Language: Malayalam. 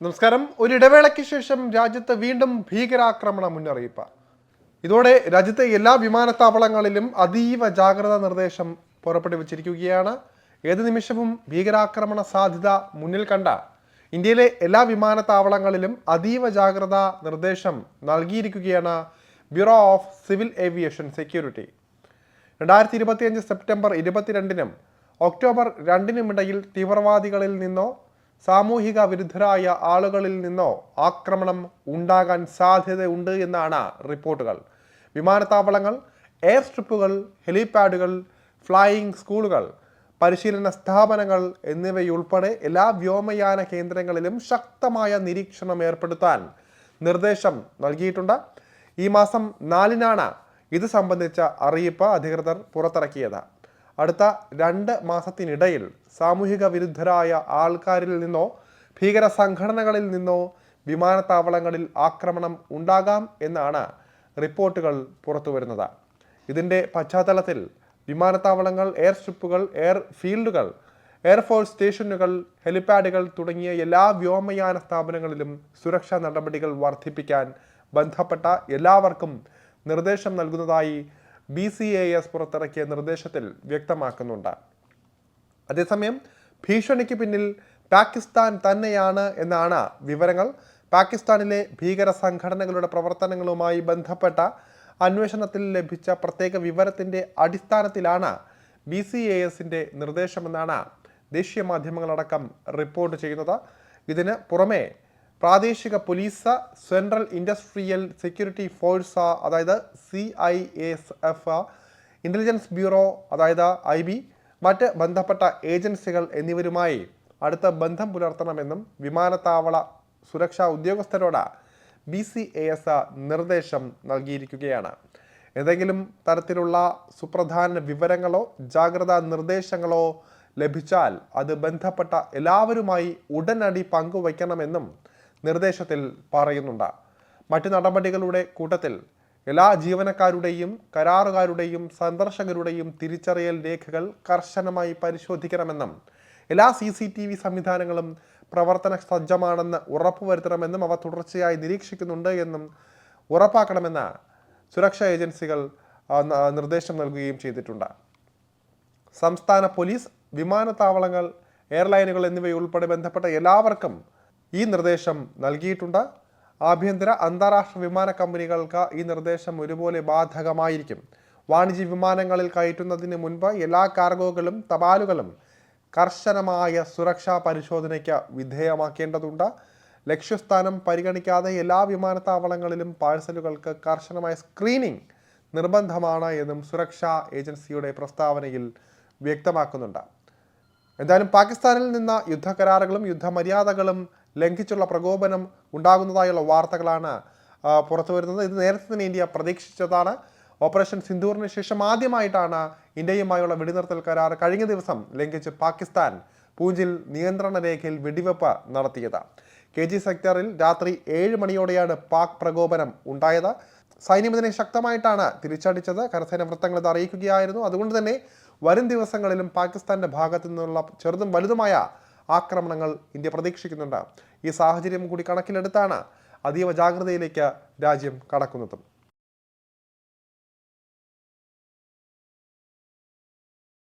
നമസ്കാരം. ഒരു ഇടവേളയ്ക്ക് ശേഷം രാജ്യത്ത് വീണ്ടും ഭീകരാക്രമണ മുന്നറിയിപ്പ്. ഇതോടെ രാജ്യത്തെ എല്ലാ വിമാനത്താവളങ്ങളിലും അതീവ ജാഗ്രതാ നിർദ്ദേശം പുറപ്പെടുവിച്ചിരിക്കുകയാണ്. ഏത് നിമിഷവും ഭീകരാക്രമണ സാധ്യത മുന്നിൽ കണ്ട ഇന്ത്യയിലെ എല്ലാ വിമാനത്താവളങ്ങളിലും അതീവ ജാഗ്രതാ നിർദ്ദേശം നൽകിയിരിക്കുകയാണ് bureau of civil aviation security. രണ്ടായിരത്തി ഇരുപത്തിയഞ്ച് സെപ്റ്റംബർ ഇരുപത്തിരണ്ടിനും ഒക്ടോബർ രണ്ടിനുമിടയിൽ തീവ്രവാദികളിൽ നിന്നോ സാമൂഹിക വിരുദ്ധരായ ആളുകളിൽ നിന്നോ ആക്രമണം ഉണ്ടാകാൻ സാധ്യതയുണ്ട് എന്നാണ് റിപ്പോർട്ടുകൾ. വിമാനത്താവളങ്ങൾ എയർ സ്ട്രിപ്പുകൾ ഹെലിപാഡുകൾ ഫ്ലൈയിങ് സ്കൂളുകൾ പരിശീലന സ്ഥാപനങ്ങൾ എന്നിവയുൾപ്പെടെ എല്ലാ വ്യോമയാന കേന്ദ്രങ്ങളിലും ശക്തമായ നിരീക്ഷണം ഏർപ്പെടുത്താൻ നിർദ്ദേശം നൽകിയിട്ടുണ്ട്. ഈ മാസം നാലിനാണ് ഇത് സംബന്ധിച്ച അറിയിപ്പ് അധികൃതർ പുറത്തിറക്കിയത്. അടുത്ത രണ്ട് മാസത്തിനിടയിൽ സാമൂഹിക വിരുദ്ധരായ ആൾക്കാരിൽ നിന്നോ ഭീകര സംഘടനകളിൽ നിന്നോ വിമാനത്താവളങ്ങളിൽ ആക്രമണം ഉണ്ടാകാം എന്നാണ് റിപ്പോർട്ടുകൾ പുറത്തുവരുന്നത്. ഇതിന്റെ പശ്ചാത്തലത്തിൽ വിമാനത്താവളങ്ങൾ എയർ സ്ട്രിപ്പുകൾ എയർ ഫീൽഡുകൾ എയർഫോഴ്സ് സ്റ്റേഷനുകൾ ഹെലിപാഡുകൾ തുടങ്ങിയ എല്ലാ വ്യോമയാന സ്ഥാപനങ്ങളിലും സുരക്ഷാ നടപടികൾ വർദ്ധിപ്പിക്കാൻ ബന്ധപ്പെട്ട എല്ലാവർക്കും നിർദ്ദേശം നൽകുന്നതായി ബി സി എ എസ് പുറത്തിറക്കിയ നിർദ്ദേശത്തിൽ വ്യക്തമാക്കുന്നുണ്ട്. അതേസമയം ഭീഷണിക്ക് പിന്നിൽ പാകിസ്ഥാൻ തന്നെയാണ് എന്നാണ് വിവരങ്ങൾ. പാകിസ്ഥാനിലെ ഭീകര സംഘടനകളുടെ പ്രവർത്തനങ്ങളുമായി ബന്ധപ്പെട്ട അന്വേഷണത്തിൽ ലഭിച്ച പ്രത്യേക വിവരത്തിന്റെ അടിസ്ഥാനത്തിലാണ് ബി സി എ എസിന്റെ നിർദ്ദേശമെന്നാണ് ദേശീയ മാധ്യമങ്ങളടക്കം റിപ്പോർട്ട് ചെയ്യുന്നത്. ഇതിന് പുറമെ പ്രാദേശിക police central industrial security force അതായത് C I S F intelligence bureau അതായത് ഐ ബി മറ്റ് ബന്ധപ്പെട്ട ഏജൻസികൾ എന്നിവരുമായി അടുത്ത ബന്ധം പുലർത്തണമെന്നും വിമാനത്താവള സുരക്ഷാ ഉദ്യോഗസ്ഥരോട് ബി സി എ എസ് നിർദ്ദേശം നൽകിയിരിക്കുകയാണ്. ഏതെങ്കിലും തരത്തിലുള്ള സുപ്രധാന വിവരങ്ങളോ ജാഗ്രതാ നിർദ്ദേശങ്ങളോ ലഭിച്ചാൽ അത് ബന്ധപ്പെട്ട എല്ലാവരുമായി ഉടനടി പങ്കുവയ്ക്കണമെന്നും നിർദ്ദേശത്തിൽ പറയുന്നുണ്ട്. മറ്റു നടപടികളുടെ കൂട്ടത്തിൽ എല്ലാ ജീവനക്കാരുടെയും കരാറുകാരുടെയും സന്ദർശകരുടെയും തിരിച്ചറിയൽ രേഖകൾ കർശനമായി പരിശോധിക്കണമെന്നും എല്ലാ സി സി ടി വി സംവിധാനങ്ങളും പ്രവർത്തന സജ്ജമാണെന്ന് ഉറപ്പുവരുത്തണമെന്നും അവ തുടർച്ചയായി നിരീക്ഷിക്കുന്നുണ്ട് എന്നും ഉറപ്പാക്കണമെന്ന് സുരക്ഷാ ഏജൻസികൾ നിർദ്ദേശം നൽകുകയും ചെയ്തിട്ടുണ്ട്. സംസ്ഥാന പോലീസ് വിമാനത്താവളങ്ങൾ എയർലൈനുകൾ എന്നിവയുൾപ്പെടെ ബന്ധപ്പെട്ട എല്ലാവർക്കും ഈ നിർദ്ദേശം നൽകിയിട്ടുണ്ട്? ആഭ്യന്തര അന്താരാഷ്ട്ര വിമാന കമ്പനികൾക്ക് ഈ നിർദ്ദേശം ഒരുപോലെ ബാധകമായിരിക്കും. വാണിജ്യ വിമാനങ്ങളിൽ കയറ്റുന്നതിന് മുൻപ് എല്ലാ കാർഗോകളും തപാലുകളും കർശനമായ സുരക്ഷാ പരിശോധനയ്ക്ക് വിധേയമാക്കേണ്ടതുണ്ട്. ലക്ഷ്യസ്ഥാനം പരിഗണിക്കാതെ എല്ലാ വിമാനത്താവളങ്ങളിലും പാഴ്സലുകൾക്ക് കർശനമായ സ്ക്രീനിംഗ് നിർബന്ധമാണ് എന്നും സുരക്ഷാ ഏജൻസിയുടെ പ്രസ്താവനയിൽ വ്യക്തമാക്കുന്നുണ്ട്. എന്തായാലും പാകിസ്ഥാനിൽ നിന്ന് യുദ്ധകരാറുകളും യുദ്ധമര്യാദകളും ലംഘിച്ചുള്ള പ്രകോപനം ഉണ്ടാകുന്നതായുള്ള വാർത്തകളാണ് പുറത്തു വരുന്നത്. ഇത് നേരത്തെ തന്നെ ഇന്ത്യ പ്രതീക്ഷിച്ചതാണ്. ഓപ്പറേഷൻ സിന്ദൂറിന് ശേഷം ആദ്യമായിട്ടാണ് ഇന്ത്യയുമായുള്ള വെടിനിർത്തൽ കരാർ കഴിഞ്ഞ ദിവസം ലംഘിച്ച് പാകിസ്ഥാൻ പൂഞ്ചിൽ നിയന്ത്രണ രേഖയിൽ വെടിവെപ്പ് നടത്തിയത്. കെ ജി സെക്ടറിൽ രാത്രി ഏഴ് മണിയോടെയാണ് പാക് പ്രകോപനം ഉണ്ടായത്. സൈന്യം ഇതിനെ ശക്തമായിട്ടാണ് തിരിച്ചടിച്ചത്. കരസേന വൃത്തങ്ങൾ ഇത് അറിയിക്കുകയായിരുന്നു. അതുകൊണ്ട് തന്നെ വരും ദിവസങ്ങളിലും പാകിസ്ഥാന്റെ ഭാഗത്തു നിന്നുള്ള ചെറുതും വലുതുമായ ആക്രമണങ്ങൾ ഇന്ത്യ പ്രതീക്ഷിക്കുന്നുണ്ട്. ഈ സാഹചര്യം കൂടി കണക്കിലെടുത്താണ് അതീവ ജാഗ്രതയിലേക്ക് രാജ്യം കടക്കുന്നതും.